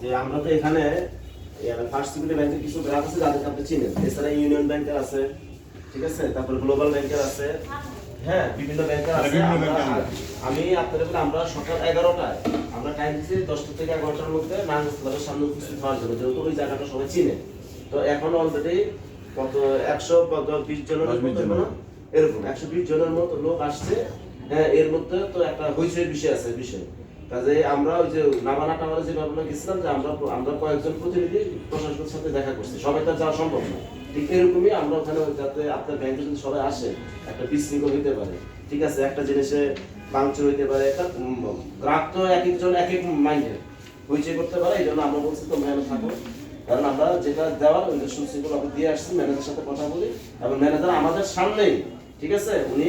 যে আমরা তো এখানে ফার্স্ট সিকিউরিটি ব্যাংকের কিছু গ্রাহক আছে যাদেরকে আপনি চিনেন। এছাড়া ইউনিয়ন ব্যাংকের আছে ঠিক আছে? তারপর গ্লোবাল ব্যাংকের আছে। হ্যাঁ বিভিন্ন ব্যাংকের আছে। আমি আপনাদের বলে আমরা সকাল এগারোটায় আমরা টাইম দিচ্ছি দশটা থেকে এগারোটার মধ্যে নারায়ণগঞ্জের সামনে উপস্থিত হওয়ার জন্য যেহেতু ওই জায়গাটা সবাই চিনে। তো এখন অলরেডি কত একশো বিশ জনের মতো এরকম একশো বিশ জনের মতো লোক আসছে। হ্যাঁ এর মধ্যে তো একটা হইচই বিষয় আছে, বিষয়। কাজে আমরা ওই যে নামানা টাওয়ারে যে ভাবনা গেছিলাম, যে আমরা আমরা কয়েকজন প্রতিনিধি প্রশাসনের সাথে দেখা করছি। সবাই তো যাওয়া সম্ভব না। ঠিক এরকমই আমরা ওখানে যাতে আপনার ব্যাংকে যদি সবাই আসে, একটা বিশৃঙ্খল হইতে পারে। ঠিক আছে, একটা জিনিসে ভাঙচুর হইতে পারে, একটা গ্রাহক তো এক একজন এক এক মাইন্ডে হইচই করতে পারে এই জন্য আমরা বলছি তো ম্যানেজ থাকো। কারণ আমরা যেটা দেওয়ার ওই সুশৃঙ্খল আমরা দিয়ে আসছি ম্যানেজারের সাথে কথা বলি, এবং ম্যানেজার আমাদের সামনেই, ঠিক আছে? উনি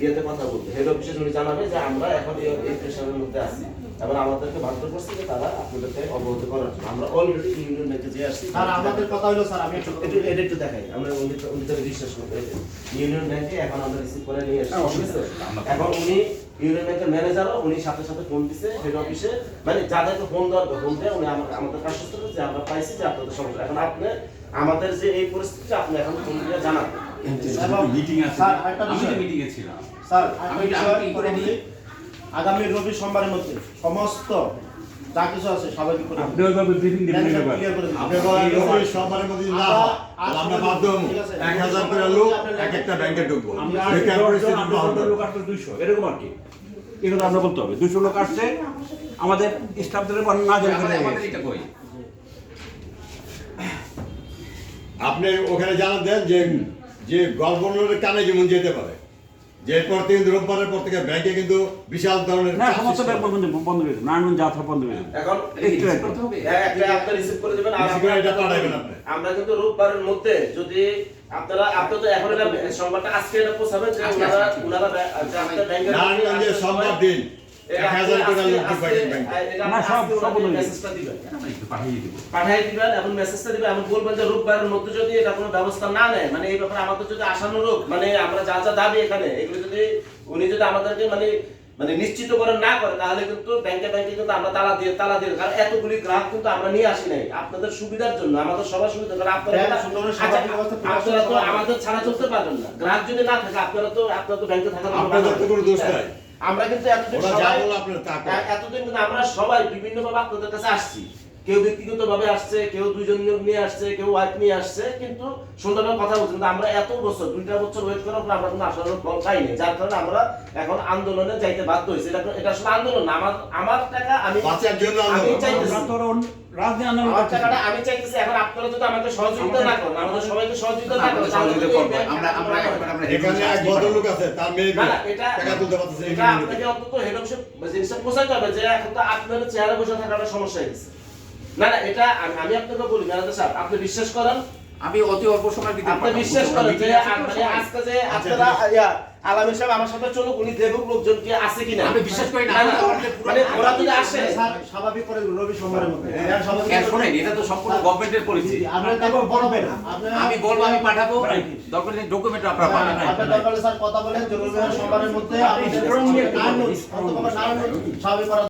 ইয়েতে কথা বলবে হেড অফিসে উনি জানাবে যে আমরা এখন এই- প্রেশারের মধ্যে আছি। এবং আমাদেরকে বাধ্য করছে যে তারা আপনাদেরকে অবগত করার জন্য। আমরা অলরেডি ইউনিয়ন ব্যাংকে যে আসছি স্যার আমাদের কথা হলো স্যার আমি একটু একটু এটা একটু দেখাই। আমরা উনি উনি তো বিশ্বাস করতে ইউনিয়ন ব্যাংকে এখন আমরা রিসিভ করে নিয়ে আসছি। এখন উনি ইউনিয়ন ব্যাংকের ম্যানেজারও উনি সাথে সাথে ফোন দিছে হেড অফিসে মানে যাদেরকে ফোন দেওয়ার ফোন দেয় উনি আমাদের আমাদের কাছে যে আমরা পাইছি যে আপনাদের সমস্যা। এখন আপনি আমাদের যে এই পরিস্থিতি আপনি এখন ফোন দিয়ে জানাবেন। মিটিং আছে আমি তো মিটিং এ ছিলাম। স্যার আমি আমি আমি করে দিই? আগামী রবি সোমবারের মধ্যে সমস্ত যা কিছু আছে সবাইকে করে আপনি ওইভাবে ব্রিফিং দিবেন ক্লিয়ার এবার। করে দিন। আপনি রবি সোমবারের মধ্যে না আমরা বাধ্য হব। ঠিক আছে। এক হাজার করে লোক এক একটা ব্যাংকে ঢুকবো। আমরা দেখে আসছি পরিস্থিতি দশজন, আমরা গ্রহণ পনেরো করব। লোক আসলে দুইশো, এরকম আর কি। এগুলো আমরা বলতে হবে। লোক আসছে আমাদের স্টাফদের না জানি আমাদের আমাদের এটা কই? আপনি ওখানে জানা দেন যে যে গভর্নরের কানে যেমন যেতে পারে যে এরপর থেকে কিন্তু রোববারের পর থেকে ব্যাংকে কিন্তু বিশাল ধরনের না সমস্ত ব্যাংক বন্ধ বন্ধ হয়ে গেছে নারায়ণগঞ্জ যাত্রা বন্ধ হয়ে গেছে এখন হবে? হ্যাঁ, একটা আপনি রিসিভ করে দিবেন আর এটা পাঠাবেন আপনি। আমরা কিন্তু রোববারের মধ্যে যদি আপনারা আপনি তো এখন এটা সংবাদটা আজকে এটা পৌঁছাবেন যে ওনারা। ওনারা ব্যাংক- নারায়ণগঞ্জে সোমবার দিন ব্যবস্থা না নেয় মানে এই ব্যাপারে আমাদের যদি আশানুরূপ মানে আমরা যা যা দাবি এখানে এগুলো যদি উনি যদি আমাদেরকে মানে মানে নিশ্চিত করে না করে তাহলে কিন্তু ব্যাংকে ব্যাংকে কিন্তু আমরা তালা দিয়ে তালা দিয়ে কারণ এতগুলি গ্রাহক কিন্তু আমরা নিয়ে আসি নাই। আপনাদের সুবিধার জন্য আমাদের সবার সুবিধা কারণ আচ্ছা, আসলে আপনারা তো আমাদের ছাড়া চলতে পারবেন না। গ্রাহক যদি না থাকে আপনারা তো আপনারা তো ব্যাংকে থাকার আপনাদের কোনো দোষ নাই। আমরা কিন্তু এতদিন সবাই কিন্তু আমরা সবাই বিভিন্ন ভাবে আপনাদের কাছে আসছি। কেউ ব্যক্তিগত ভাবে আসছে কেউ দুইজন নিয়ে আসছে কেউ ওয়াইফ নিয়ে আসছে কিন্তু সুন্দরভাবে কথা বলছি। কিন্তু আমরা এত বছর দুইটা বছর ওয়েট করার পর আমরা কিন্তু আসার ফল পাইনি যার কারণে আমরা এখন আন্দোলনে যাইতে বাধ্য হয়েছি। এটা এটা আসলে আন্দোলন আমার আমার টাকা আমি। চাইতেছি আমি চাইতেছি এখন আপনারা যদি আমাকে সহযোগিতা না করেন আমাদের সবাইকে সহযোগিতা না করেন আমাদের তাহলে সহযোগিতা কিন্তু এই করব। ব্যাংক আমরা আমরা আমরা- এখানে এক ভদ্রলোক আছে তার মেয়ে না না এটা টাকা তুলতে পারতেছে এটা আপনাকে অন্তত হেড অফিসে জিনিসটা পৌঁছাতে হবে যে এখন তো আপনার চেহারা বসে থাকাটা সমস্যা হয়ে গেছে। না না এটা আমি- আপনাকে বলি ম্যানেজার আপনি বিশ্বাস করেন আমি অতি অল্প সময় দিতে আপনি বিশ্বাস করেন যে মানে আজকে যে আপনারা ইয়া আলামিন সাহেব আমার সাথে চলুক উনি দেখুক লোকজন কি আছে কিনা? আমি বিশ্বাস করি না। না, না, মানে ওরা যদি আসে স্যার স্বাভাবিক করে রবি সোমবারের মধ্যে। স্বাভাবিক হ্যাঁ, করে। শোনেন। এটা তো সম্পূর্ণ গভর্নমেন্টের পলিসি আপনি তারপর বলবেন আমি বলব আমি পাঠাবো. দরকার ডকুমেন্ট আপনারা পাঠান আপনার দরকার স্যার কথা বলেন যে রবি সোমবারের মধ্যে নারায়ণগঞ্জ স্বাভাবিক করার